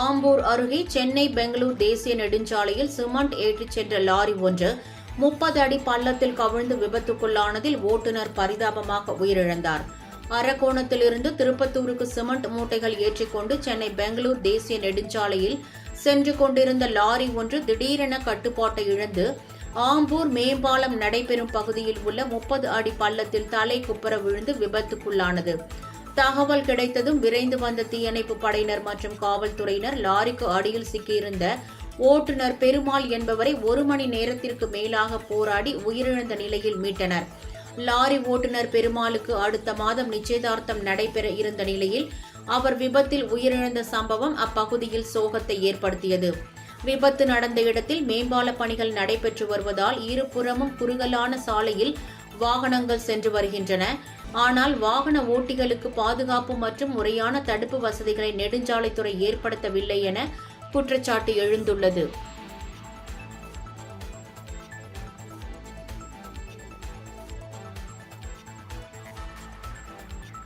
ஆம்பூர் அருகே சென்னை பெங்களூர் தேசிய நெடுஞ்சாலையில் சிமெண்ட் ஏற்றிச் சென்ற லாரி ஒன்று முப்பது அடி பள்ளத்தில் கவிழ்ந்து விபத்துக்குள்ளானதில் ஓட்டுநர் பரிதாபமாக உயிரிழந்தார். அரக்கோணத்திலிருந்து திருப்பத்தூருக்கு சிமெண்ட் மூட்டைகள் ஏற்றிக்கொண்டு சென்னை பெங்களூர் தேசிய நெடுஞ்சாலையில் சென்று கொண்டிருந்த லாரி ஒன்று திடீரென கட்டுப்பாட்டை இழந்து ஆம்பூர் மேம்பாலம் நடைபெறும் பகுதியில் உள்ள முப்பது அடி பள்ளத்தில் தலை குப்புற விழுந்து விபத்துக்குள்ளானது. தகவல் கிடைத்ததும் விரைந்து வந்த தீயணைப்பு படையினர் மற்றும் காவல்துறையினர் லாரிக்கு அடியில் சிக்கியிருந்த ஓட்டுநர் பெருமாள் என்பவரை ஒரு மணி நேரத்திற்கு மேலாக போராடி உயிரிழந்த நிலையில் மீட்டனர். லாரி ஓட்டுநர் பெருமாளுக்கு அடுத்த மாதம் நிச்சயதார்த்தம் நடைபெற இருந்த நிலையில் அவர் விபத்தில் உயிரிழந்த சம்பவம் அப்பகுதியில் சோகத்தை ஏற்படுத்தியது. விபத்து நடந்த இடத்தில் மேம்பால பணிகள் நடைபெற்று வருவதால் இருபுறமும் குறுகலான சாலையில் வாகனங்கள் சென்று வருகின்றன. ஆனால் வாகன ஓட்டிகளுக்கு பாதுகாப்பு மற்றும் முறையான தடுப்பு வசதிகளை நெடுஞ்சாலைத்துறை ஏற்படுத்தவில்லை என குற்றச்சாட்டு எழுந்துள்ளது.